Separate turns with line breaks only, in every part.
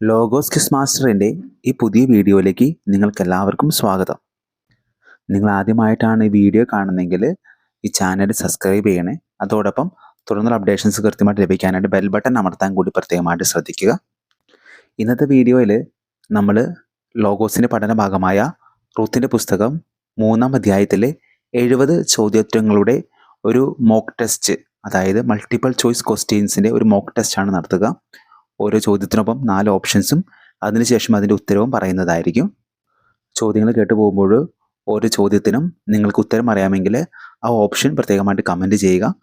Logos kiss മാസ്റ്ററിന്റെ ഈ പുതിയ വീഡിയോയിലേക്ക് നിങ്ങൾക്കെല്ലാവർക്കും സ്വാഗതം. നിങ്ങൾ ആദ്യമായിട്ടാണ് ഈ വീഡിയോ കാണുന്നതെങ്കിൽ ഈ ചാനൽ സബ്സ്ക്രൈബ് ചെയ്യണേ. അതോടൊപ്പം തുടർന്നുള്ള അപ്ഡേഷൻസ് കൃത്യമായിട്ട് ലഭിക്കാനായിട്ട് ബെൽ ബട്ടൺ അമർത്താൻ കൂടി പ്രത്യേകമായിട്ട് ശ്രദ്ധിക്കുക. ഇന്നത്തെ വീഡിയോയിൽ നമ്മൾ ലോഗോസിന്റെ പഠന ഭാഗമായ റൂത്തിന്റെ പുസ്തകം മൂന്നാം അധ്യായത്തിലെ എഴുപത് ചോദ്യോത്തരങ്ങളുടെ ഒരു മോക്ക് ടെസ്റ്റ് അതായത് മൾട്ടിപ്പിൾ ചോയ്സ് ക്വസ്റ്റ്യൻസിന്റെ ഒരു മോക്ക് ടെസ്റ്റാണ് നടത്തുക. ഓരോ ചോദ്യത്തിനൊപ്പം നാല് ഓപ്ഷൻസും അതിനുശേഷം അതിന്റെ ഉത്തരവും പറയുന്നതായിരിക്കും. ചോദ്യങ്ങൾ കേട്ടു പോകുമ്പോൾ ഓരോ ചോദ്യത്തിനും നിങ്ങൾക്ക് ഉത്തരം അറിയാമെങ്കിൽ ആ ഓപ്ഷൻ പ്രത്യേകമായിട്ട് കമന്റ് ചെയ്യുക.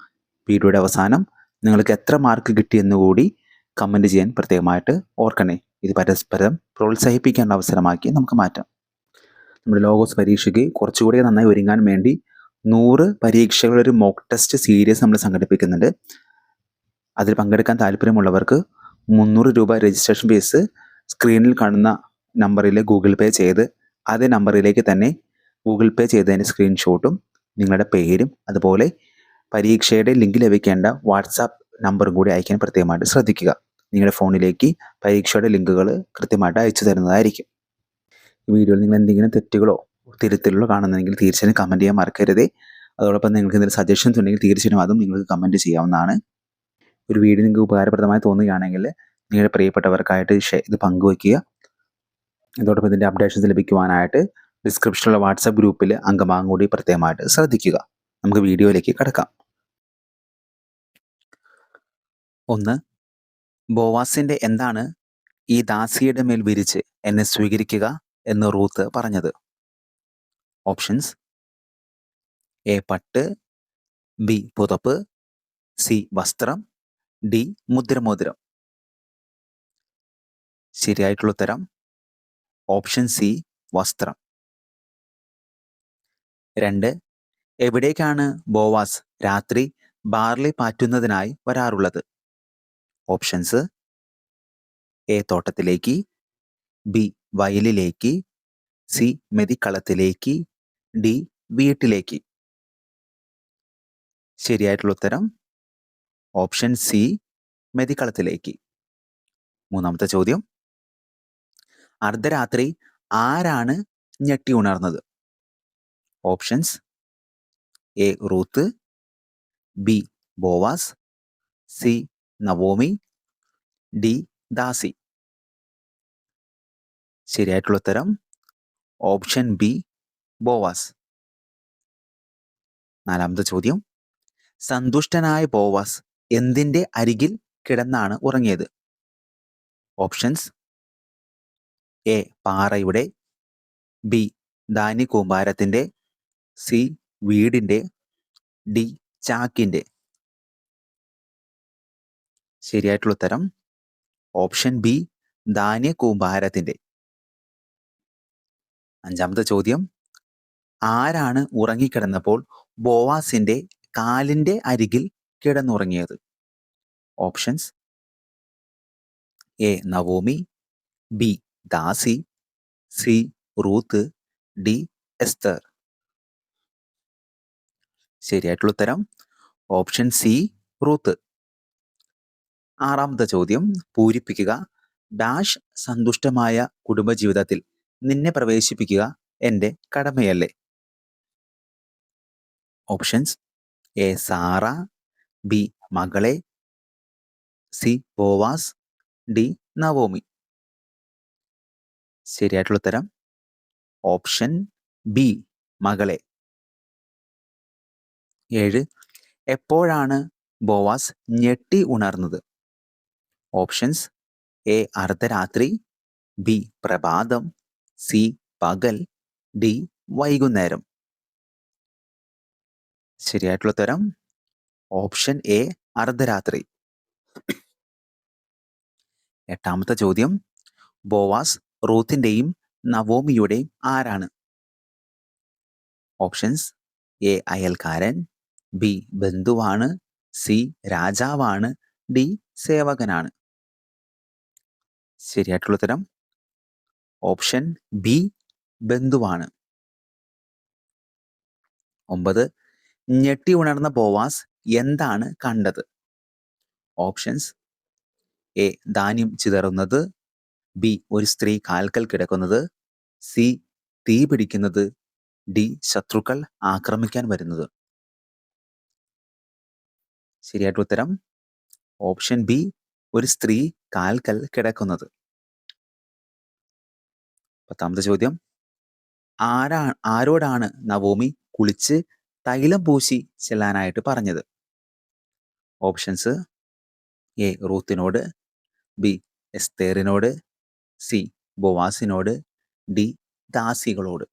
വീഡിയോയുടെ അവസാനം നിങ്ങൾക്ക് എത്ര മാർക്ക് കിട്ടിയെന്ന് കൂടി കമന്റ് ചെയ്യാൻ പ്രത്യേകമായിട്ട് ഓർക്കണേ. ഇത് പരസ്പരം പ്രോത്സാഹിപ്പിക്കേണ്ട അവസരമാക്കി നമുക്ക് മാറ്റാം. നമ്മുടെ ലോഗോസ് പരീക്ഷയ്ക്ക് കുറച്ചുകൂടി നന്നായി ഒരുങ്ങാൻ വേണ്ടി നൂറ് പരീക്ഷകളൊരു മോക്ക് ടെസ്റ്റ് സീരീസ് നമ്മൾ സംഘടിപ്പിക്കുന്നുണ്ട്. അതിൽ പങ്കെടുക്കാൻ താല്പര്യമുള്ളവർക്ക് മുന്നൂറ് രൂപ രജിസ്ട്രേഷൻ ഫീസ് സ്ക്രീനിൽ കാണുന്ന നമ്പറിൽ ഗൂഗിൾ പേ ചെയ്ത് അതേ നമ്പറിലേക്ക് തന്നെ ഗൂഗിൾ പേ ചെയ്തതിന്റെ സ്ക്രീൻഷോട്ടും നിങ്ങളുടെ പേരും അതുപോലെ പരീക്ഷയുടെ ലിങ്ക് ലഭിക്കേണ്ട വാട്സാപ്പ് നമ്പറും കൂടി അയക്കാൻ പ്രത്യേകമായിട്ട് ശ്രദ്ധിക്കുക. നിങ്ങളുടെ ഫോണിലേക്ക് പരീക്ഷയുടെ ലിങ്കുകൾ കൃത്യമായിട്ട് അയച്ചു തരുന്നതായിരിക്കും. ഈ വീഡിയോയിൽ നിങ്ങൾ എന്തെങ്കിലും തെറ്റുകളോ തിരുത്തലുകളോ കാണുന്നുണ്ടെങ്കിൽ തീർച്ചയായും കമന്റ് ചെയ്യാൻ മറക്കരുത്. അതോടൊപ്പം നിങ്ങൾക്ക് എന്തെങ്കിലും സജഷൻസ് ഉണ്ടെങ്കിൽ തീർച്ചയായും അതും നിങ്ങൾക്ക് കമന്റ് ചെയ്യാവുന്നതാണ്. ഒരു വീഡിയോ നിങ്ങൾക്ക് ഉപകാരപ്രദമായി തോന്നുകയാണെങ്കിൽ നിങ്ങളുടെ പ്രിയപ്പെട്ടവർക്കായിട്ട് ഇത് പങ്കുവയ്ക്കുക. അതോടൊപ്പം ഇതിന്റെ അപ്ഡേഷൻസ് ലഭിക്കുവാനായിട്ട് ഡിസ്ക്രിപ്ഷനിലുള്ള വാട്സപ്പ് ഗ്രൂപ്പിൽ അംഗമാകും കൂടി പ്രത്യേകമായിട്ട് ശ്രദ്ധിക്കുക. നമുക്ക് വീഡിയോയിലേക്ക് കിടക്കാം. ഒന്ന് ബോവാസിന്റെ എന്താണ് ഈ ദാസിയുടെ മേൽ വിരിച്ച് എന്നെ സ്വീകരിക്കുക എന്ന് റൂത്ത് പറഞ്ഞത്? ഓപ്ഷൻസ് എ പട്ട് ബി പുതപ്പ് സി വസ്ത്രം ഡി മുദ്രമോതിരം. ശരിയായിട്ടുള്ള ഉത്തരം ഓപ്ഷൻ സി വസ്ത്രം. രണ്ട് എവിടേക്കാണ് ബോവാസ് രാത്രി ബാർലി പാറ്റുന്നതിനായി വരാറുള്ളത്? ഓപ്ഷൻസ് എ തോട്ടത്തിലേക്ക് ബി വയലിലേക്ക് സി മെതിക്കളത്തിലേക്ക് ഡി വീട്ടിലേക്ക്. ശരിയായിട്ടുള്ള ഉത്തരം ഓപ്ഷൻ സി മെതിക്കളത്തിലേക്ക്. മൂന്നാമത്തെ ചോദ്യം. അർദ്ധരാത്രി ആരാണ് ഞെട്ടി ഉണർന്നത്? Options A Ruth B Boaz C Naomi D ദാസി. ശരിയായിട്ടുള്ള ഉത്തരം ഓപ്ഷൻ ബി ബോവാസ്. നാലാമത്തെ ചോദ്യം. സന്തുഷ്ടനായ ബോവാസ് എന്തിന്റെ അരികിൽ കിടന്നാണ് ഉറങ്ങിയത്? ഓപ്ഷൻസ് എ പാറയുടെ ബി ധാന്യ കൂമ്പാരത്തിന്റെ സി വീടിന്റെ ഡി ചാക്കിന്റെ. ശരിയായിട്ടുള്ള ഉത്തരം ഓപ്ഷൻ ബി ധാന്യ കൂമ്പാരത്തിന്റെ അഞ്ചാമത്തെ ചോദ്യം ആരാണ് ഉറങ്ങിക്കിടന്നപ്പോൾ ബോവാസിന്റെ കാലിന്റെ അരികിൽ കിടന്നുറങ്ങിയത്. Options A. Naomi B. Das C. Ruth D. Esther. ശരിയായിട്ടുള്ള ഉത്തരം ഓപ്ഷൻ സി. റൂത്ത്. ആറാമത്തെ ചോദ്യം പൂരിപ്പിക്കുക. ഡാഷ് സന്തുഷ്ടമായ കുടുംബജീവിതത്തിൽ നിന്നെ പ്രവേശിപ്പിക്കുക എന്റെ കടമയല്ലേ? Options A. Sarah B. മകളെ. സി. ബോവാസ്. ഡി. നവോമി. ശരിയായിട്ടുള്ള ഉത്തരം. Option B. മകളെ. ഏഴ്. എപ്പോഴാണ് ബോവാസ് ഞെട്ടി ഉണർന്നത്? Options A. അർദ്ധരാത്രി. ബി. പ്രഭാതം. സി. പകൽ. ഡി. വൈകുന്നേരം. ശരിയായിട്ടുള്ള ഉത്തരം ഓപ്ഷൻ എ അർദ്ധരാത്രി. എട്ടാമത്തെ ചോദ്യം. ബോവാസ് റൂത്തിന്റെയും നവോമിയുടെയും ആരാണ്? ഓപ്ഷൻസ് എ അയൽക്കാരൻ ബി ബന്ധുവാണ് സി രാജാവാണ് ഡി സേവകനാണ്. ശരിയായിട്ടുള്ള ഉത്തരം. ഓപ്ഷൻ ബി ബന്ധുവാണ്. ഒമ്പത്. ഞെട്ടി ഉണർന്ന ബോവാസ് എന്താണ് കണ്ടത്? ഓപ്ഷൻസ്. എ ധാന്യം ചിതറുന്നത്. ബി ഒരു സ്ത്രീ കാൽക്കൽ കിടക്കുന്നത്. സി തീ പിടിക്കുന്നത്. ഡി ശത്രുക്കൾ ആക്രമിക്കാൻ വരുന്നത്. ശരിയായിട്ട് ഉത്തരം. ഓപ്ഷൻ ബി ഒരു സ്ത്രീ കാൽക്കൽ കിടക്കുന്നത്. പത്താമത്തെ ചോദ്യം. ആരാ ആരോടാണ് നവോമി കുളിച്ച് തൈലം പൂശി ചെല്ലാനായിട്ട് പറഞ്ഞത്? ഓപ്ഷൻസ്. എ റൂത്തിനോട് ബി എസ്തേറിനോട് സി ബോവാസിനോട് ഡി ദാസികളോട്.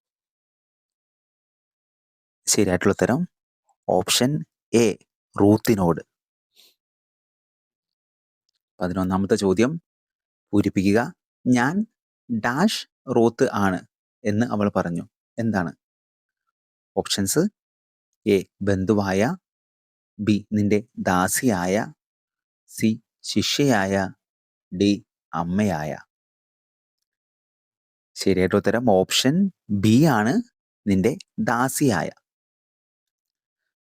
ശരിയായിട്ടുള്ള ഉത്തരം ഓപ്ഷൻ എ റൂത്തിനോട്. പതിനൊന്നാമത്തെ ചോദ്യം പൂരിപ്പിക്കുക. ഞാൻ ഡാഷ് റൂത്ത് ആണ് എന്ന് അവൾ പറഞ്ഞു. എന്താണ്? ഓപ്ഷൻസ് എ ബന്ധുവായ ബി. നിന്റെ ദാസിയായ സി. ശിഷ്യയായ ഡി. അമ്മയായ. ശരിയായിട്ട് ഉത്തരം ഓപ്ഷൻ ബി ആണ് നിന്റെ ദാസിയായ.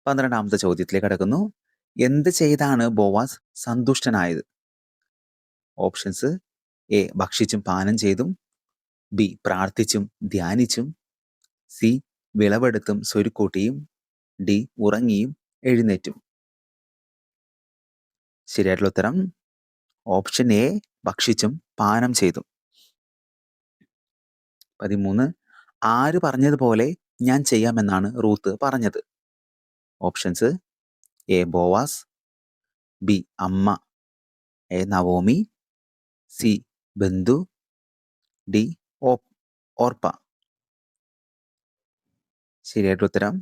പന്ത്രണ്ടാമത്തെ ചോദ്യത്തിലേക്ക് കടക്കുന്നു. എന്ത് ചെയ്താണ് ബോവാസ് സന്തുഷ്ടനായത്? Options A. ഭക്ഷിച്ചും പാനം ചെയ്തും ബി. പ്രാർത്ഥിച്ചും ധ്യാനിച്ചും സി. വിളവെടുത്തും സ്വരുക്കൂട്ടിയും ഡി. ഉറങ്ങിയും എഴുന്നേറ്റും. ശരിയായിട്ടുള്ള ഉത്തരം ഓപ്ഷൻ എ ഭക്ഷിച്ചും പാനം ചെയ്തും. പതിമൂന്ന് ആര് പറഞ്ഞതുപോലെ ഞാൻ ചെയ്യാമെന്നാണ് റൂത്ത് പറഞ്ഞത്. ഓപ്ഷൻസ് എ ബോവാസ് ബി അമ്മ എ നവോമി സി ബന്ധു ഡി ഓർപ്പ. ശരിയായിട്ടുള്ള ഉത്തരം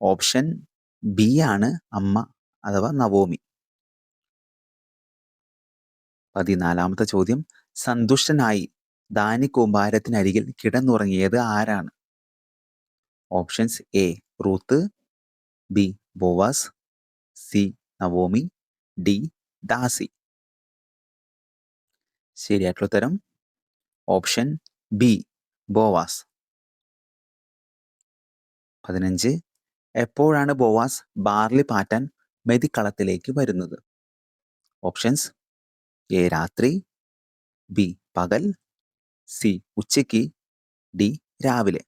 ഓപ്ഷൻ ബി ആണ് അമ്മ അഥവാ നവോമി. പതിനാലാമത്തെ ചോദ്യം. സന്തുഷ്ടനായി ദാനി കൂമ്പാരത്തിനരികിൽ കിടന്നുറങ്ങിയത് ആരാണ്? Options A Ruth B Boaz C Naomi D ദാസി ശരിയായിട്ടുള്ള ഉത്തരം ഓപ്ഷൻ ബി ബോവാസ് പതിനഞ്ച് എപ്പോഴാണ് ബോവാസ് ബാർലി പാറ്റാൻ മെതിക്കളത്തിലേക്ക് വരുന്നത്? ഓപ്ഷൻസ് എ രാത്രി ബി പകൽ സി ഉച്ചയ്ക്ക് ഡി രാവിലെ.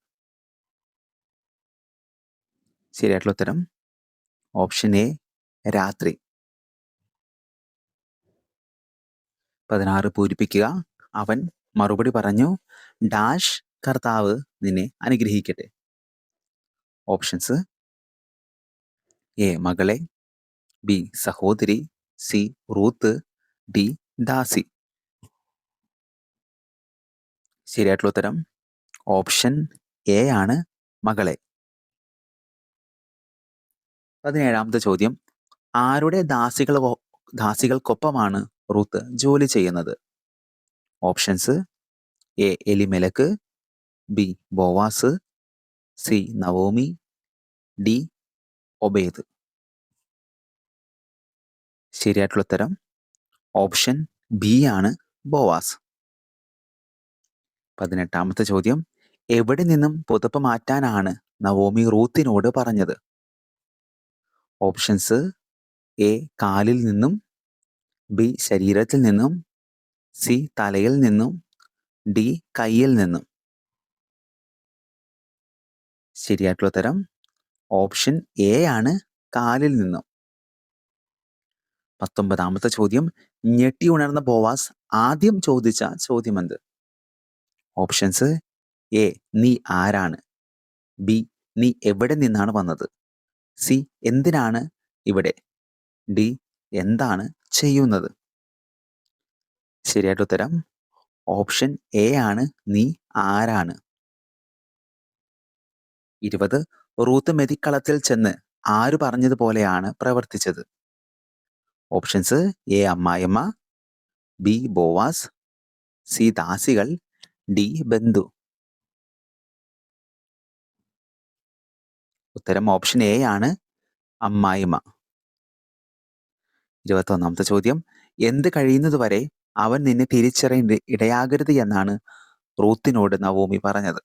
ശരിയായിട്ടുള്ള ഉത്തരം ഓപ്ഷൻ എ രാത്രി. പതിനാറ് പൂരിപ്പിക്കുക. അവൻ മറുപടി പറഞ്ഞു ഡാഷ് കർത്താവ് നിന്നെ അനുഗ്രഹിക്കട്ടെ. ഓപ്ഷൻസ് എ മകളെ ബി സഹോദരി സി റൂത്ത് ഡി ദാസി ശരിയായിട്ടുള്ള ഉത്തരം. ഓപ്ഷൻ എ ആണ് മകളെ. പതിനേഴാമത്തെ ചോദ്യം. ആരുടെ ദാസികൾ ദാസികൾക്കൊപ്പമാണ് റൂത്ത് ജോലി ചെയ്യുന്നത്? Options A Elimelech B Boaz C Naomi D Obed. ശരിയായിട്ടുള്ള ഉത്തരം ഓപ്ഷൻ ബി ആണ് ബോവാസ്. പതിനെട്ടാമത്തെ ചോദ്യം എവിടെ നിന്നും പുതപ്പ് മാറ്റാനാണ് നവോമി റൂത്തിനോട് പറഞ്ഞത്? ഓപ്ഷൻസ് എ കാലിൽ നിന്നും ബി ശരീരത്തിൽ നിന്നും സി തലയിൽ നിന്നും ഡി കയ്യിൽ നിന്നും. ശരിയായിട്ടുള്ള ഉത്തരം ഓപ്ഷൻ എ ആണ് കാലിൽ നിന്നും. പത്തൊമ്പതാമത്തെ ചോദ്യം ഞെട്ടി ഉണർന്ന ബോവാസ് ആദ്യം ചോദിച്ച ചോദ്യം എന്ത്? ഓപ്ഷൻസ് എ നീ ആരാണ്? ബി നീ എവിടെ നിന്നാണ് വന്നത്? സി എന്തിനാണ് ഇവിടെ? ഡി എന്താണ് ചെയ്യുന്നത്? ശരിയായിട്ട് ഉത്തരം ഓപ്ഷൻ എ ആണ് നീ ആരാണ്? ഇരുപത് റൂത്ത് മെതിക്കളത്തിൽ ചെന്ന് ആര് പറഞ്ഞതുപോലെയാണ് പ്രവർത്തിച്ചത്? ഓപ്ഷൻസ് എ അമ്മായിമ്മ ബി ബോവാസ് സി ദാസികൾ ഡി ബന്ധു. ഉത്തരം ഓപ്ഷൻ എ ആണ് അമ്മായിമ്മ ഇരുപത്തൊന്നാമത്തെ ചോദ്യം. എന്ത് കഴിയുന്നതുവരെ അവൻ നിന്നെ തിരിച്ചറിയേണ്ട ഇടയാകരുത് എന്നാണ് റൂത്തിനോട് നവോമി പറഞ്ഞത്.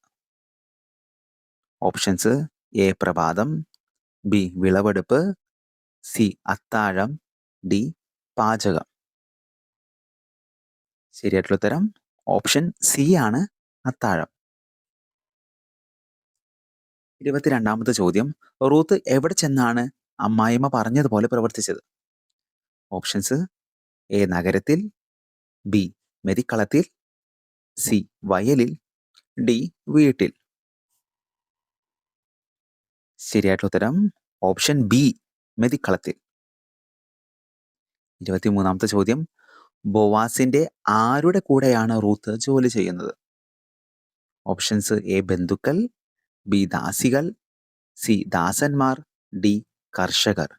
ഓപ്ഷൻസ് എ പ്രഭാതം ബി വിളവെടുപ്പ് സി അത്താഴം ഡി പാചകം. ശരിയായിട്ടുള്ള ഉത്തരം? ഓപ്ഷൻ സി ആണ് അത്താഴം. ഇരുപത്തിരണ്ടാമത്തെ ചോദ്യം. റൂത്ത് എവിടെ ചെന്നാണ് അമ്മായിമ്മ പറഞ്ഞതുപോലെ പ്രവർത്തിച്ചത്? ഓപ്ഷൻസ് എ നഗരത്തിൽ ബി മെതിക്കളത്തിൽ സി വയലിൽ ഡി വീട്ടിൽ. ശരിയായിട്ടുള്ള ഉത്തരം ഓപ്ഷൻ ബി മെതിക്കളത്തിൽ. ഇരുപത്തിമൂന്നാമത്തെ ചോദ്യം. ബോവാസിന്റെ ആരുടെ കൂടെയാണ് റൂത്ത് ജോലി ചെയ്യുന്നത്? ഓപ്ഷൻസ് എ ബന്ധുക്കൾ ബി ദാസികൾ സി ദാസന്മാർ ഡി കർഷകർ.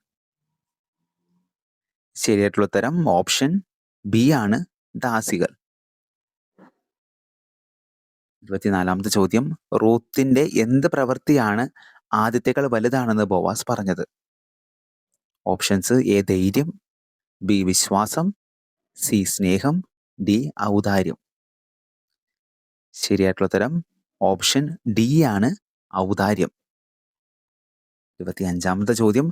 ശരിയായിട്ടുള്ള ഉത്തരം ഓപ്ഷൻ ബി ആണ് ദാസികൾ. ഇരുപത്തിനാലാമത്തെ ചോദ്യം. റൂത്തിന്റെ എന്ത് പ്രവൃത്തിയാണ് ആദ്യത്തേക്കാൾ വലുതാണെന്ന് ബോവാസ് പറഞ്ഞത്? ഓപ്ഷൻസ് എ ധൈര്യം ബി വിശ്വാസം സി സ്നേഹം ഡി ഔദാര്യം. ശരിയായിട്ടുള്ള ഉത്തരം ഓപ്ഷൻ ഡി ആണ് ഔദാര്യം. ഇരുപത്തി അഞ്ചാമത്തെ ചോദ്യം.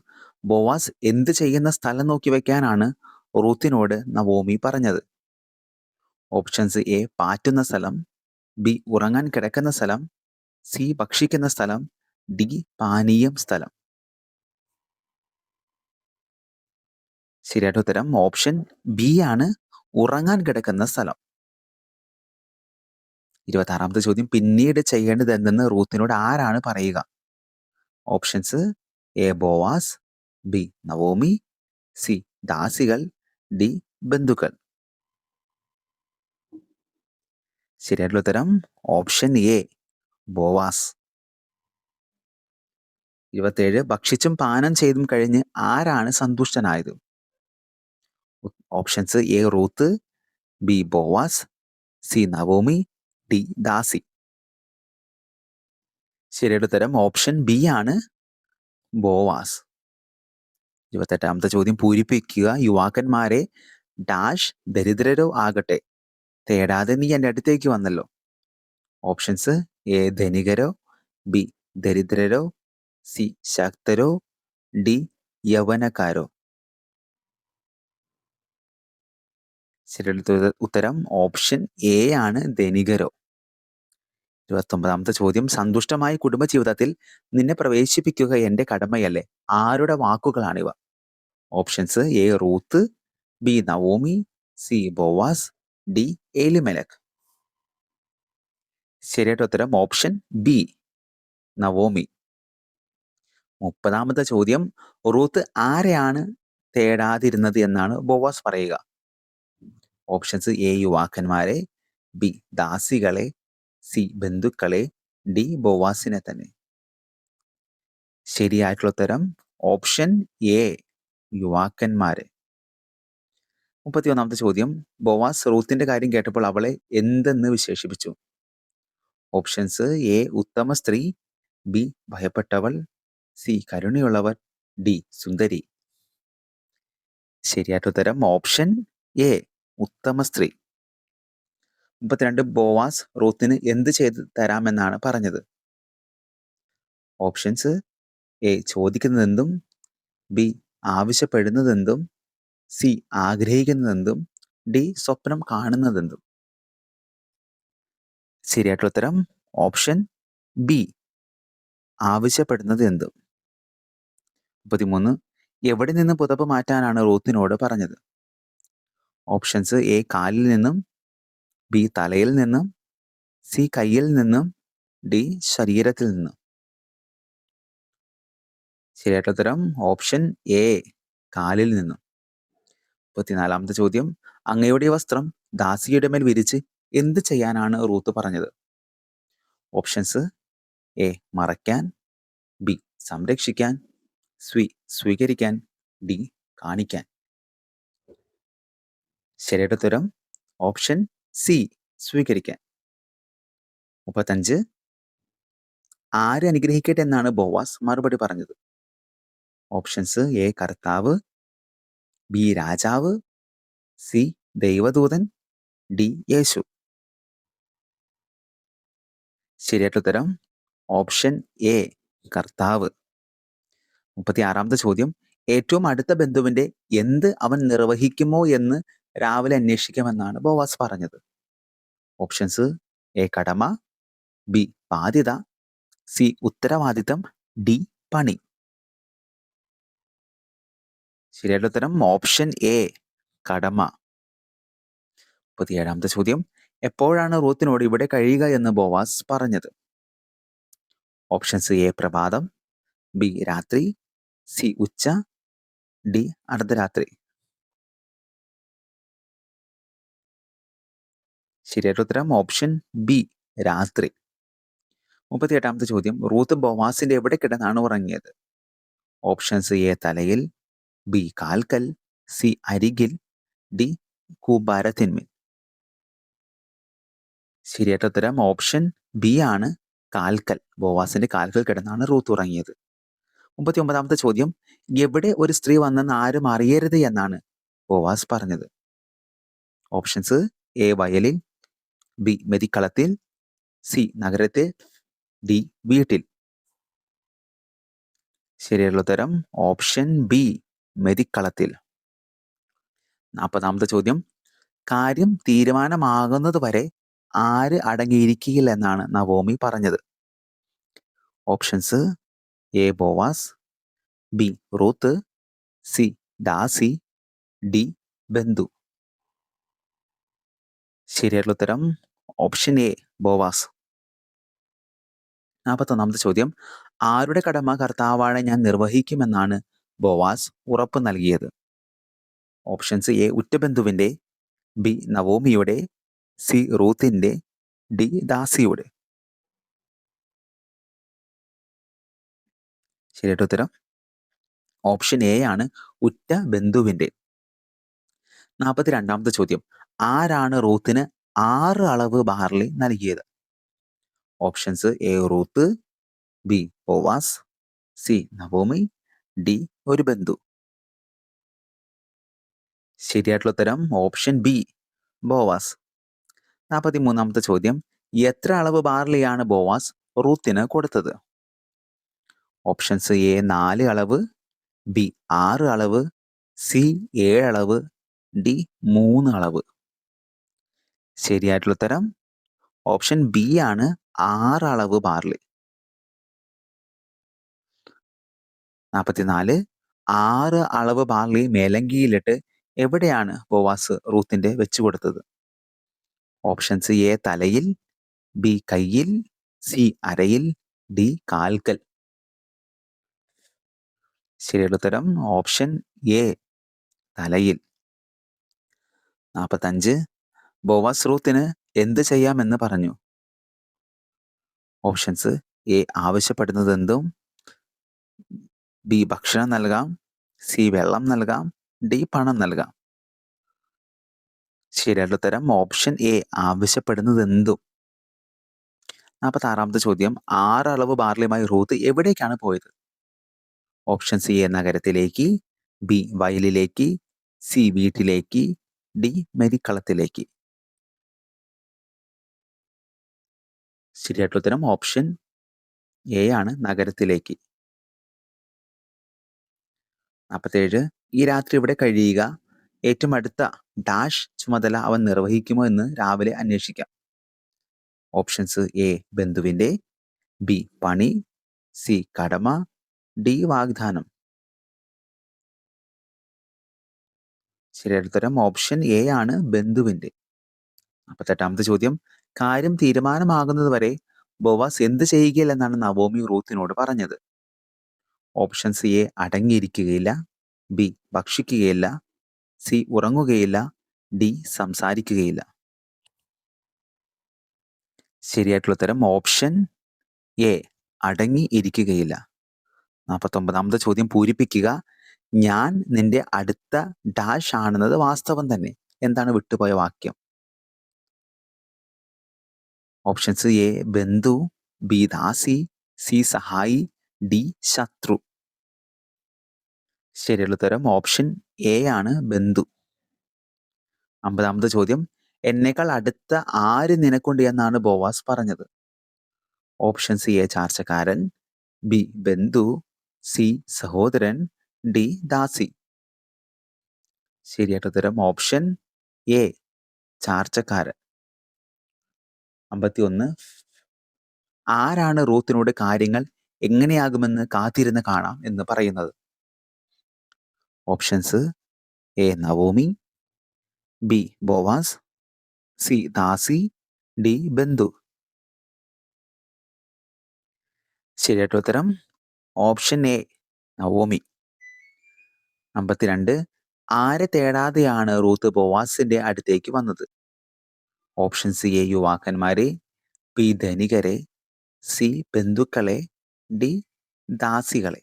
ബോവാസ് എന്ത് ചെയ്യുന്ന സ്ഥലം നോക്കി വയ്ക്കാനാണ് റൂത്തിനോട് നവോമി പറഞ്ഞത്. ഓപ്ഷൻസ് എ പാറ്റുന്ന സ്ഥലം ബി ഉറങ്ങാൻ കിടക്കുന്ന സ്ഥലം സി ഭക്ഷിക്കുന്ന സ്ഥലം ഡി പാനീയം സ്ഥലം. ശരിയായിട്ട് ഉത്തരം. ഓപ്ഷൻ ബി ആണ് ഉറങ്ങാൻ കിടക്കുന്ന സ്ഥലം. ഇരുപത്തി ആറാമത്തെ ചോദ്യം. പിന്നീട് ചെയ്യേണ്ടത് എന്തെന്ന് റൂത്തിനോട് ആരാണ് പറയുക? Options A Boaz B Naomi C ദാസികൾ D ബന്ധുക്കൾ. ശരിയായിട്ടുള്ള ഉത്തരം ഓപ്ഷൻ എ ബോവാസ്. ഇരുപത്തേഴ്. ഭക്ഷിച്ചും പാനം ചെയ്തും കഴിഞ്ഞ് ആരാണ് സന്തുഷ്ടനായത്? Options A Ruth B Boaz C Naomi D ദാസി ശരിയുടെ ഉത്തരം ഓപ്ഷൻ ബി ആണ് ബോവാസ് ഇരുപത്തെട്ടാമത്തെ ചോദ്യം പൂരിപ്പിക്കുക യുവാക്കന്മാരെ ഡാഷ് ദരിദ്രരോ ആകട്ടെ. തേടാതെ നീ എന്റെ അടുത്തേക്ക് വന്നല്ലോ. ഓപ്ഷൻസ് എ ധനികരോ ബി ദരിദ്രരോ സി ശക്തരോ ഡി യവനക്കാരോ. ശരിയുള്ള ഉത്തരം ഓപ്ഷൻ എ ആണ് ധനികരോ. ഇരുപത്തൊമ്പതാമത്തെ ചോദ്യം. സന്തുഷ്ടമായ കുടുംബജീവിതത്തിൽ നിന്നെ പ്രവേശിപ്പിക്കുക എന്റെ കടമയല്ലേ? ആരുടെ വാക്കുകളാണിവ? Options A Ruth B Naomi C Boaz D Elimelech ശരിയായിട്ട് ഉത്തരം ഓപ്ഷൻ ബി നവോമി. മുപ്പതാമത്തെ ചോദ്യം. റൂത്ത് ആരെയാണ് തേടാതിരുന്നത് എന്നാണ് ബോവാസ് പറയുക. ഓപ്ഷൻസ് എ യുവാക്കന്മാരെ ബി ദാസികളെ സി ബന്ധുക്കളെ ഡി ബോവാസിനെ തന്നെ. ശരിയായിട്ടുള്ള ഉത്തരം ഓപ്ഷൻ എ യുവാക്കന്മാരെ മുപ്പത്തിയൊന്നാമത്തെ ചോദ്യം. ബോവാസ് റൂത്തിന്റെ കാര്യം കേട്ടപ്പോൾ അവളെ എന്തെന്ന് വിശേഷിപ്പിച്ചു? ഓപ്ഷൻസ് എ ഉത്തമ സ്ത്രീ ബി ഭയപ്പെട്ടവൾ സി കരുണയുള്ളവർ ഡി സുന്ദരി. ശരിയായിട്ടുത്തരം ഓപ്ഷൻ എ ഉത്തമ സ്ത്രീ. മുപ്പത്തിരണ്ട് ബോവാസ് റൂത്തിന് എന്ത് ചെയ്ത് തരാമെന്നാണ് പറഞ്ഞത്? ഓപ്ഷൻസ് എ ചോദിക്കുന്നതെന്തും ബി ആവശ്യപ്പെടുന്നതെന്തും സി ആഗ്രഹിക്കുന്നതെന്തും ഡി സ്വപ്നം കാണുന്നതെന്തും. ശരിയായിട്ടുള്ള ഉത്തരം ഓപ്ഷൻ ബി ആവശ്യപ്പെടുന്നത് എന്തും മുപ്പത്തിമൂന്ന് എവിടെ നിന്ന് പുതപ്പ് മാറ്റാനാണ് റൂത്തിനോട് പറഞ്ഞത്? ഓപ്ഷൻസ് എ കാലിൽ നിന്നും ബി തലയിൽ നിന്നും സി കയ്യിൽ നിന്നും ഡി ശരീരത്തിൽ നിന്നും. ശരിയായിട്ടുള്ള ഉത്തരം ഓപ്ഷൻ എ കാലിൽ നിന്നും. മുപ്പത്തിനാലാമത്തെ ചോദ്യം. അങ്ങയുടെ വസ്ത്രം ദാസിയുടെ മേൽ വിരിച്ച് എന്ത് ചെയ്യാനാണ് റൂത്ത് പറഞ്ഞത്? ഓപ്ഷൻസ് എ മറയ്ക്കാൻ ബി സംരക്ഷിക്കാൻ സ്വി സ്വീകരിക്കാൻ ഡി കാണിക്കാൻ. ശരിയുടെ ഉത്തരം ഓപ്ഷൻ സി സ്വീകരിക്കാൻ. മുപ്പത്തഞ്ച്. ആര് അനുഗ്രഹിക്കട്ടെ എന്നാണ് ബോവാസ് മറുപടി പറഞ്ഞത്? ഓപ്ഷൻസ് എ കർത്താവ് ബി രാജാവ് സി ദൈവദൂതൻ ഡി യേശു. ശരിയായിട്ടുള്ള ഉത്തരം ഓപ്ഷൻ എ കർത്താവ്. മുപ്പത്തി ആറാമത്തെ ചോദ്യം ഏറ്റവും അടുത്ത ബന്ധുവിന്റെ എന്ത് അവൻ നിർവഹിക്കുമോ എന്ന് രാവിലെ അന്വേഷിക്കുമെന്നാണ് ബോവാസ് പറഞ്ഞത്. ഓപ്ഷൻസ് എ കടമ ബി ബാധ്യത സി ഉത്തരവാദിത്തം ഡി പണി. ശരിയായിട്ടുള്ള ഉത്തരം ഓപ്ഷൻ എ കടമ. മുപ്പത്തിയേഴാമത്തെ ചോദ്യം. എപ്പോഴാണ് റൂത്തിനോട് ഇവിടെ കഴിയുക എന്ന് ബോവാസ് പറഞ്ഞത്? ഓപ്ഷൻസ് എ പ്രഭാതം ബി രാത്രി സി ഉച്ച ഡി അർദ്ധരാത്രി. ശരിയായിട്ടുള്ള ഉത്തരം ഓപ്ഷൻ ബി രാത്രി. മുപ്പത്തി എട്ടാമത്തെ ചോദ്യം റൂത്ത് ബോവാസിന്റെ എവിടെ കിടന്നാണ് ഉറങ്ങിയത്? ഓപ്ഷൻസ് എ തലയിൽ. ബി കാൽക്കൽ. സി അരികിൽ. ഡി കൂബാരത്തിന്മേൽ ശരിയായിട്ട് ഉത്തരം ഓപ്ഷൻ ബി ആണ് കാൽക്കൽ. ബോവാസിന്റെ കാൽക്കൽ കിടന്നാണ് റൂത്ത് ഉറങ്ങിയത്. മുപ്പത്തി ഒമ്പതാമത്തെ ചോദ്യം എവിടെ ഒരു സ്ത്രീ വന്നെന്ന് ആരും അറിയരുത് എന്നാണ് ബോവാസ് പറഞ്ഞത്. ഓപ്ഷൻസ് എ വയലിൽ. ബി മെതിക്കളത്തിൽ സി നഗരത്തിൽ ഡി വീട്ടിൽ. ശരിയുള്ള ഉത്തരം ഓപ്ഷൻ ബി മെതിക്കളത്തിൽ. നാൽപ്പതാമത്തെ ചോദ്യം. കാര്യം തീരുമാനമാകുന്നത് വരെ ആര് അടങ്ങിയിരിക്കില്ല എന്നാണ് നവോമി പറഞ്ഞത്. Options A Boaz B Ruth C Darcy D ബന്ധു. ശരിയായിട്ടുള്ള ഉത്തരം ഓപ്ഷൻ എ ബോവാസ്. നാൽപ്പത്തൊന്നാമത്തെ ചോദ്യം. ആരുടെ കടമ കർത്താവാണ് ഞാൻ നിർവഹിക്കുമെന്നാണ് ബോവാസ് ഉറപ്പ് നൽകിയത്. ഓപ്ഷൻസ് എ ഉറ്റബന്ധുവിന്റെ ബി നവോമിയുടെ സി റൂത്തിന്റെ ഡി ദാസിയുടെ. ശരിയായിട്ട് ഉത്തരം ഓപ്ഷൻ എ ആണ് ഉറ്റ ബന്ധുവിന്റെ നാൽപ്പത്തി രണ്ടാമത്തെ ചോദ്യം. ആരാണ് റൂത്തിന് ആറ് അളവ് ബാർലി നൽകിയത്? Options A Ruth B Boaz C Naomi D ഒരു ബന്ധു. ശരിയായിട്ടുള്ള ഉത്തരം ഓപ്ഷൻ ബി ബോവാസ്. നാൽപ്പത്തി മൂന്നാമത്തെ ചോദ്യം എത്ര അളവ് ബാർലിയാണ് ബോവാസ് റൂത്തിന് കൊടുത്തത്? ഓപ്ഷൻസ് എ നാല് അളവ് ബി ആറ് അളവ് സി ഏഴ് അളവ് ഡി മൂന്ന് അളവ്. ശരിയായിട്ടുള്ള ഉത്തരം ഓപ്ഷൻ ബി ആണ് ആറളവ് ബാർലി നാൽപ്പത്തിനാല് ആറ് അളവ് ബാർലി മേലങ്കിയിലിട്ട് എവിടെയാണ് ബോവാസ് റൂത്തിന്റെ വെച്ചു കൊടുത്തത്? ഓപ്ഷൻസ് എ തലയിൽ ബി കയ്യിൽ സി അരയിൽ ഡി കാൽക്കൽ. ശരിയുള്ള ഉത്തരം ഓപ്ഷൻ എ തലയിൽ. നാൽപ്പത്തഞ്ച് ബോവാസ് റൂത്തിന് എന്ത് ചെയ്യാമെന്ന് പറഞ്ഞു. ഓപ്ഷൻസ് എ ആവശ്യപ്പെടുന്നത് എന്തും ബി ഭക്ഷണം നൽകാം. സി വെള്ളം നൽകാം. ഡി പണം നൽകാം. ശരിയായിട്ടുള്ള ഉത്തരം ഓപ്ഷൻ എ ആവശ്യപ്പെടുന്നത് എന്തും നാൽപ്പത്തി ആറാമത്തെ ചോദ്യം. ആറ് അളവ് ബാർലിയുമായി റൂത്ത് എവിടേക്കാണ് പോയത്? ഓപ്ഷൻ സി എ നഗരത്തിലേക്ക്. ബി വയലിലേക്ക്. സി വീട്ടിലേക്ക്. ഡി മെരിക്കളത്തിലേക്ക് ശരിയായിട്ടുള്ള ഉത്തരം ഓപ്ഷൻ എ ആണ് നഗരത്തിലേക്ക്. നാൽപ്പത്തേഴ് ഈ രാത്രി ഇവിടെ കഴിയുക. ഏറ്റവും അടുത്ത ഡാഷ് ചുമതല അവൻ നിർവഹിക്കുമോ എന്ന് രാവിലെ അന്വേഷിക്കാം. ഓപ്ഷൻസ് എ ബന്ധുവിന്റെ ബി പണി. സി കടമ. ഡി വാഗ്ദാനം. ശരിയായിട്ടുത്തരം ഓപ്ഷൻ എ ആണ് ബന്ധുവിന്റെ നാൽപ്പത്തെട്ടാമത്തെ ചോദ്യം കാര്യം തീരുമാനമാകുന്നത് വരെ ബോവാസ് എന്ത് ചെയ്യുകയില്ലെന്നാണ് നവോമി റൂത്തിനോട് പറഞ്ഞത്. ഓപ്ഷൻ സി എ അടങ്ങിയിരിക്കുകയില്ല ബി ഭക്ഷിക്കുകയില്ല സി ഉറങ്ങുകയില്ല ഡി സംസാരിക്കുകയില്ല. ശരിയായിട്ടുള്ള ഉത്തരം ഓപ്ഷൻ എ അടങ്ങി ഇരിക്കുകയില്ല. നാൽപ്പത്തൊമ്പതാമത്തെ ചോദ്യം പൂരിപ്പിക്കുക. ഞാൻ നിന്റെ അടുത്ത ഡാഷ് ആണെന്നത് വാസ്തവം തന്നെ. എന്താണ് വിട്ടുപോയ വാക്യം? ഓപ്ഷൻസ് എ ബന്ധു ബി ദാസി സി സഹായി ഡി ശത്രു ശരിയുള്ള ഉത്തരം ഓപ്ഷൻ എ ആണ് ബന്ധു അമ്പതാമത്തെ ചോദ്യം. എന്നേക്കാൾ അടുത്ത ആര് നിനക്കുണ്ട് എന്നാണ് ബോവാസ് പറഞ്ഞത്. ഓപ്ഷൻസ് എ ചാർച്ചക്കാരൻ. ബി ബന്ധു സി സഹോദരൻ. ഡി ദാസി ശരിയായിട്ട് ഉത്തരം ഓപ്ഷൻ എ ചാർച്ചക്കാരൻ. അമ്പത്തി ഒന്ന് ആരാണ് റൂത്തിനോട് കാര്യങ്ങൾ എങ്ങനെയാകുമെന്ന് കാത്തിരുന്ന് കാണാം എന്ന് പറയുന്നത്? Options A. Naomi B. Boaz C. Das D. ബന്ധു. ശരിയായിട്ടുള്ള ഉത്തരം ഓപ്ഷൻ എ. നവോമി. അമ്പത്തിരണ്ട്. ആരെ തേടാതെയാണ് റൂത്ത് ബോവാസിന്റെ അടുത്തേക്ക് വന്നത്? ഓപ്ഷൻ സി എ യുവാക്കന്മാരെ ബി ധനികരെ സി ബന്ധുക്കളെ ഡി ദാസികളെ.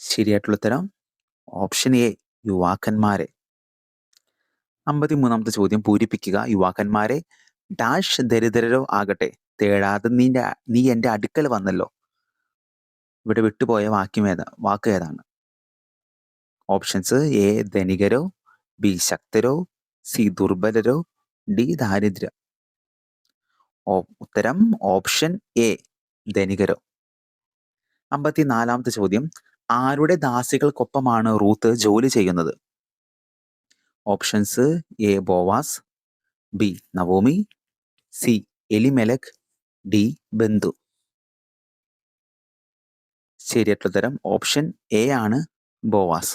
ശരിയായിട്ടുള്ള ഉത്തരം ഓപ്ഷൻ എ യുവാക്കന്മാരെ. അമ്പത്തിമൂന്നാമത്തെ ചോദ്യം പൂരിപ്പിക്കുക. യുവാക്കന്മാരെ ഡാഷ് ദരിദ്രരോ ആകട്ടെ തേടാതെ നീ നീ എന്റെ അടുക്കൽ വന്നല്ലോ. ഇവിടെ വിട്ടുപോയ വാക്യം ഏതാ വാക്ക് ഏതാണ്? ഓപ്ഷൻസ് എ ധനികരോ ബി ശക്തരോ സി ദുർബലരോ ഡി ദാരിദ്ര്യം. ഉത്തരം ഓപ്ഷൻ എ ധനികരോ. അമ്പത്തിനാലാമത്തെ ചോദ്യം. ആരുടെ ദാസികൾക്കൊപ്പമാണ് റൂത്ത് ജോലി ചെയ്യുന്നത്? Options A Boaz B Naomi C Elimelech D ബന്ധു. ശരിയായിട്ടുള്ള ഉത്തരം ഓപ്ഷൻ എ ആണ് ബോവാസ്.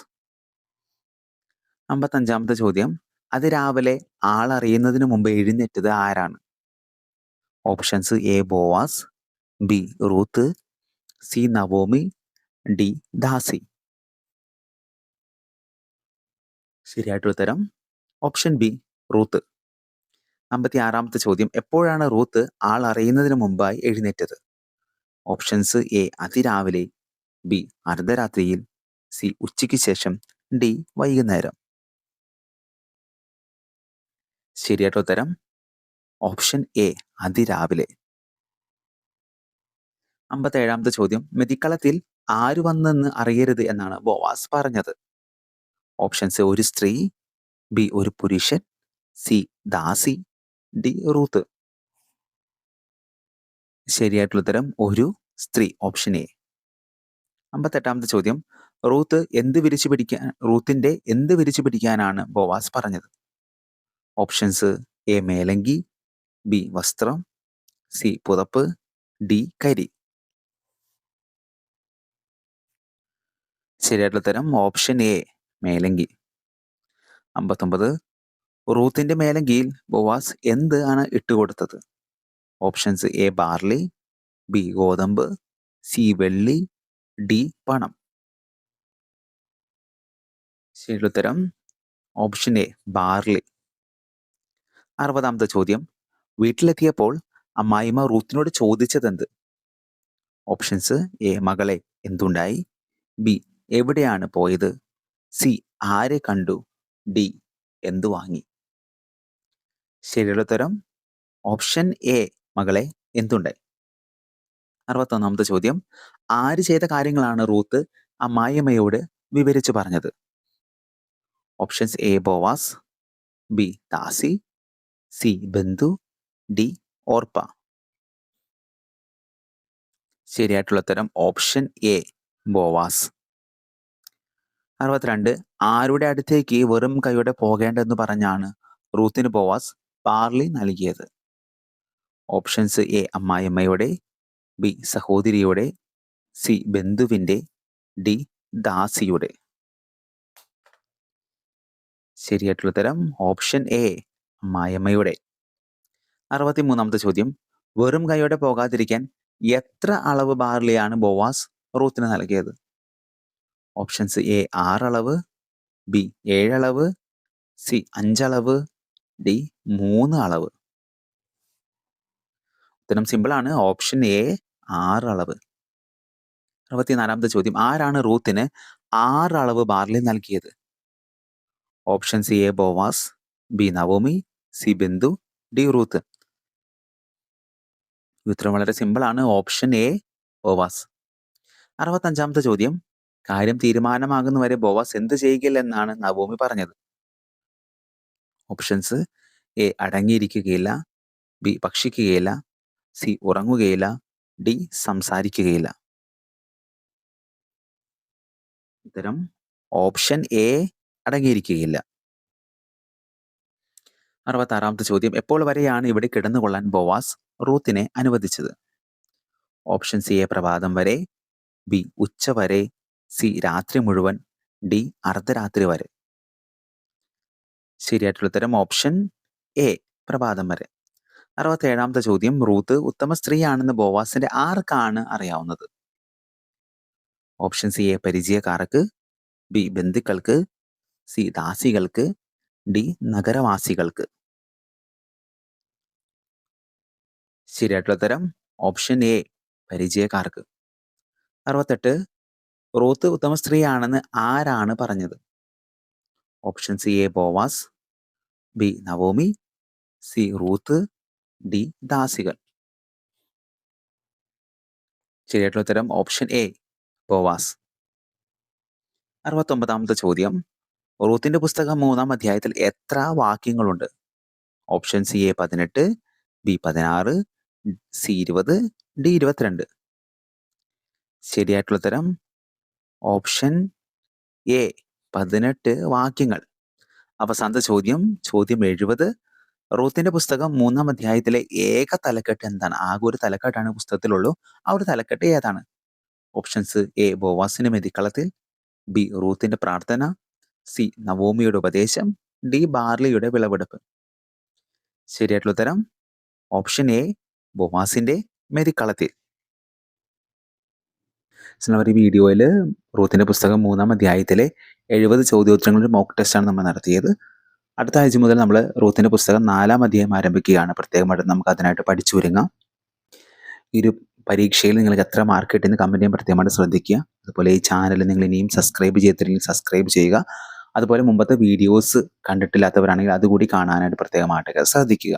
അമ്പത്തഞ്ചാമത്തെ ചോദ്യം. അത് രാവിലെ ആളറിയുന്നതിന് മുമ്പ് എഴുന്നേറ്റത് ആരാണ്? Options A Boaz B Ruth C Naomi D ദാസി ശരിയായിട്ടുള്ള ഉത്തരം ഓപ്ഷൻ ബി റൂത്ത് അമ്പത്തി ആറാമത്തെ ചോദ്യം എപ്പോഴാണ് റൂത്ത് ആൾ അറിയുന്നതിന് മുമ്പായി എഴുന്നേറ്റത്? ഓപ്ഷൻസ് എ അതിരാവിലെ ബി അർദ്ധരാത്രിയിൽ സി ഉച്ചയ്ക്ക് ശേഷം ഡി വൈകുന്നേരം. ശരിയായിട്ടുള്ള ഉത്തരം? ഓപ്ഷൻ എ അതിരാവിലെ. അമ്പത്തേഴാമത്തെ ചോദ്യം. മെതിക്കളത്തിൽ ആര് വന്നെന്ന് അറിയരുത് എന്നാണ് ബോവാസ് പറഞ്ഞത്. ഓപ്ഷൻസ് ഒരു സ്ത്രീ. ബി ഒരു പുരുഷൻ. സി ദാസി. D Ruth. ശരിയായിട്ടുള്ള ഉത്തരം ഒരു സ്ത്രീ. ഓപ്ഷൻ എ അമ്പത്തെട്ടാമത്തെ ചോദ്യം. റൂത്ത് എന്ത് വിരിച്ചു പിടിക്കാൻ റൂത്തിന്റെ എന്ത് വിരിച്ചു പിടിക്കാനാണ് ബോവാസ് പറഞ്ഞത്? ഓപ്ഷൻസ് എ മേലങ്കി ബി വസ്ത്രം സി പുതപ്പ് ഡി കരി ശരിയായിട്ടുള്ള തരം ഓപ്ഷൻ എ മേലങ്കി അമ്പത്തൊമ്പത് റൂത്തിന്റെ മേലങ്കിയിൽ ബോവാസ് എന്ത് ആണ് ഇട്ടുകൊടുത്തത് ഓപ്ഷൻസ് എ ബാർലി ബി ഗോതമ്പ് സി വെള്ളി ഡി പണം. ശരിയുള്ള ഉത്തരം ഓപ്ഷൻ എ ബാർലി അറുപതാമത്തെ ചോദ്യം. വീട്ടിലെത്തിയപ്പോൾ അമ്മായിമ്മ റൂത്തിനോട് ചോദിച്ചതെന്ത്? ഓപ്ഷൻസ് എ മകളെ എന്തുണ്ടായി? ബി എവിടെയാണ് പോയത്? സി ആരെ കണ്ടു? ഡി എന്തു വാങ്ങി? ശരിയുള്ള ഉത്തരം ഓപ്ഷൻ എ മകളെ എന്തുണ്ടായി? അറുപത്തൊന്നാമത്തെ ചോദ്യം ആര് ചെയ്ത കാര്യങ്ങളാണ് റൂത്ത് അമ്മായിയമ്മയോട് വിവരിച്ചു പറഞ്ഞത്? ഓപ്ഷൻസ് എ ബോവാസ് ബി ദാസി സി ബന്ധു ഡി ഓർപ്പ. ശരിയായിട്ടുള്ള ഉത്തരം ഓപ്ഷൻ എ ബോവാസ്. അറുപത്തിരണ്ട് ആരുടെ അടുത്തേക്ക് വെറും കൈയോടെ പോകേണ്ടെന്ന് പറഞ്ഞാണ് റൂത്തിന് ബോവാസ് പാർലി നൽകിയത്? ഓപ്ഷൻസ് എ അമ്മായിയമ്മയുടെ ബി സഹോദരിയുടെ സി ബന്ധുവിന്റെ ഡി ദാസിയുടെ. ശരിയായിട്ടുള്ള ഉത്തരം ഓപ്ഷൻ എ അമ്മായിയമ്മയുടെ അറുപത്തിമൂന്നാമത്തെ ചോദ്യം. വെറും കൈയോടെ പോകാതിരിക്കാൻ എത്ര അളവ് ബാർലിയാണ് ബോവാസ് റൂത്തിന് നൽകിയത്? ഓപ്ഷൻസ് എ ആറളവ് ബി ഏഴളവ് സി അഞ്ചളവ് ഡി മൂന്ന് അളവ് ഉത്തരം സിമ്പിളാണ്. ഓപ്ഷൻ എ ആറളവ്. അറുപത്തിനാലാമത്തെ ചോദ്യം. ആരാണ് റൂത്തിന് ആറളവ് ബാർലി നൽകിയത്? Options A Boaz B Naomi C Bindu D Ruth. ഉത്തരം വളരെ സിമ്പിൾ ആണ്. Option A Boaz. അറുപത്തഞ്ചാമത്തെ ചോദ്യം. കാര്യം തീരുമാനമാകുന്നവരെ ബോവാസ് എന്ത് ചെയ്യുകയില്ലെന്നാണ് നവോമി പറഞ്ഞത്. ഓപ്ഷൻസ് എ അടങ്ങിയിരിക്കുകയില്ല. ബി ഭക്ഷിക്കുകയില്ല. സി ഉറങ്ങുകയില്ല. ഡി സംസാരിക്കുകയില്ല. ഉത്തരം ഓപ്ഷൻ എ അടങ്ങിയിരിക്കുകയില്ല. അറുപത്താറാമത്തെ ചോദ്യം. എപ്പോൾ വരെയാണ് ഇവിടെ കിടന്നുകൊള്ളാൻ ബോവാസ് റൂത്തിനെ അനുവദിച്ചത്? ഓപ്ഷൻ സി എ പ്രഭാതം വരെ. ബി ഉച്ച വരെ. സി രാത്രി മുഴുവൻ. ഡി അർദ്ധരാത്രി വരെ. ശരിയായിട്ടുള്ള ഉത്തരം ഓപ്ഷൻ എ പ്രഭാതം വരെ. അറുപത്തേഴാമത്തെ ചോദ്യം. റൂത്ത് ഉത്തമ സ്ത്രീയാണെന്ന് ബോവാസിന്റെ ആർക്കാണ് അറിയാവുന്നത്? ഓപ്ഷൻ സി എ പരിചയക്കാർക്ക്. ബി ബന്ധുക്കൾക്ക്. സി ദാസികൾക്ക്. ഡി നഗരവാസികൾക്ക്. ശരിയായിട്ടുള്ള ഉത്തരം ഓപ്ഷൻ എ പരിചയക്കാർക്ക്. അറുപത്തെട്ട് റോത്ത് ഉത്തമ സ്ത്രീയാണെന്ന് ആരാണ് പറഞ്ഞത്? Option C A Boaz. B Naomi. C Ruth. D ദാസികൾ. ശരിയായിട്ടുള്ള ഉത്തരം ഓപ്ഷൻ എ ബോവാസ്. അറുപത്തൊമ്പതാമത്തെ ചോദ്യം. റൂത്തിന്റെ പുസ്തകം മൂന്നാം അധ്യായത്തിൽ എത്ര വാക്യങ്ങളുണ്ട്? ഓപ്ഷൻ സി എ പതിനെട്ട് ബി പതിനാറ് സി ഇരുപത് ഡി ഇരുപത്തിരണ്ട്. ശരിയായിട്ടുള്ള ഉത്തരം ഓപ്ഷൻ എ പതിനെട്ട് വാക്യങ്ങൾ. അവസാനത്തെ ചോദ്യം ചോദ്യം എഴുപത്. റൂത്തിന്റെ പുസ്തകം മൂന്നാം അധ്യായത്തിലെ ഏക തലക്കെട്ട് എന്താണ്? ആകെ ഒരു തലക്കെട്ടാണ് പുസ്തകത്തിലുള്ളൂ. ആ ഒരു തലക്കെട്ട് ഏതാണ്? ഓപ്ഷൻസ് എ ബോവാസിന്റെ മെതിക്കളത്തിൽ ബി റൂത്തിന്റെ പ്രാർത്ഥന സി നവോമിയുടെ ഉപദേശം ഡി ബാർലിയുടെ വിളവെടുപ്പ്. ശരിയായിട്ടുള്ള ഉത്തരം? ഓപ്ഷൻ എ ബോമാസിന്റെ മെതിക്കളത്തിൽ. ഈ വീഡിയോയിൽ റൂത്തിന്റെ പുസ്തകം മൂന്നാം അധ്യായത്തിലെ എഴുപത് ചോദ്യോത്തരങ്ങളുടെ മോക്ക് ടെസ്റ്റാണ് നമ്മൾ നടത്തിയത്. അടുത്ത ആഴ്ച മുതൽ നമ്മൾ റൂത്തിന്റെ പുസ്തകം നാലാം അധ്യായം ആരംഭിക്കുകയാണ്. പ്രത്യേകമായിട്ട് നമുക്ക് അതിനായിട്ട് പഠിച്ചു ഒരുങ്ങാം. ഈ ഒരു പരീക്ഷയിൽ നിങ്ങൾക്ക് എത്ര മാർക്ക് കിട്ടിയെന്ന് കമന്റ് ചെയ്യാൻ പ്രത്യേകമായിട്ട് ശ്രദ്ധിക്കുക. അതുപോലെ ഈ ചാനൽ നിങ്ങൾ ഇനിയും സബ്സ്ക്രൈബ് ചെയ്തിട്ടില്ലെങ്കിൽ സബ്സ്ക്രൈബ് ചെയ്യുക. അതുപോലെ മുമ്പത്തെ വീഡിയോസ് കണ്ടിട്ടില്ലാത്തവരാണെങ്കിൽ അതുകൂടി കാണാനായിട്ട് പ്രത്യേകമായിട്ട് ശ്രദ്ധിക്കുക.